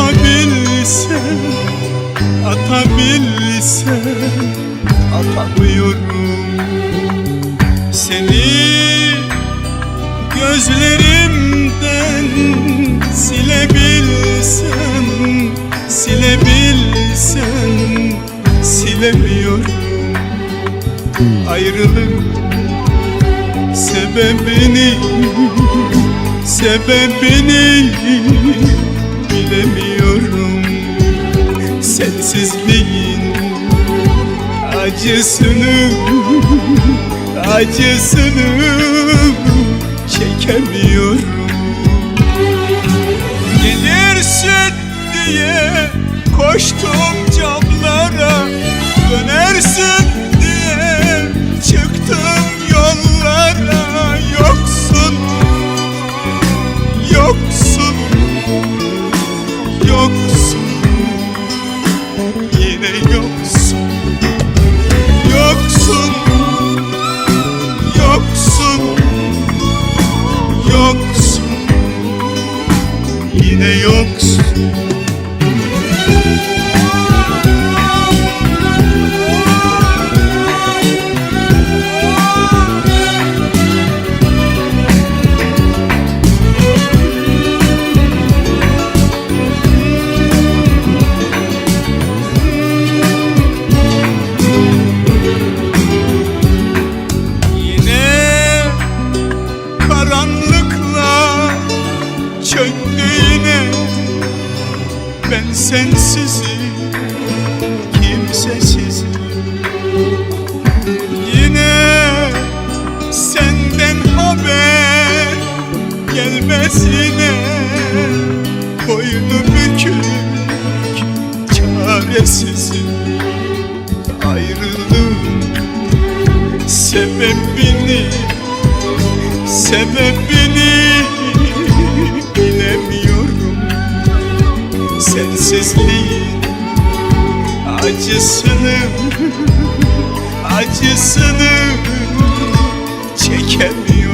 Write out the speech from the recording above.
atabilsem Atabilsem Atamıyorum Seni. Gözlerimden Silebilsem Silebilsem Silemiyorum. Ayrılık sebebini Sebebini bilemiyorum Sensizliğin acısını Acısını çekemiyorum. Gelirsin diye yoksun çöktü yine Ben sensizim, kimsesizim. Yine senden haber gelmez yine Boynu bükük, çaresizim. Ayrılığın sebebini Sebebini acısını Acısını çekemiyorum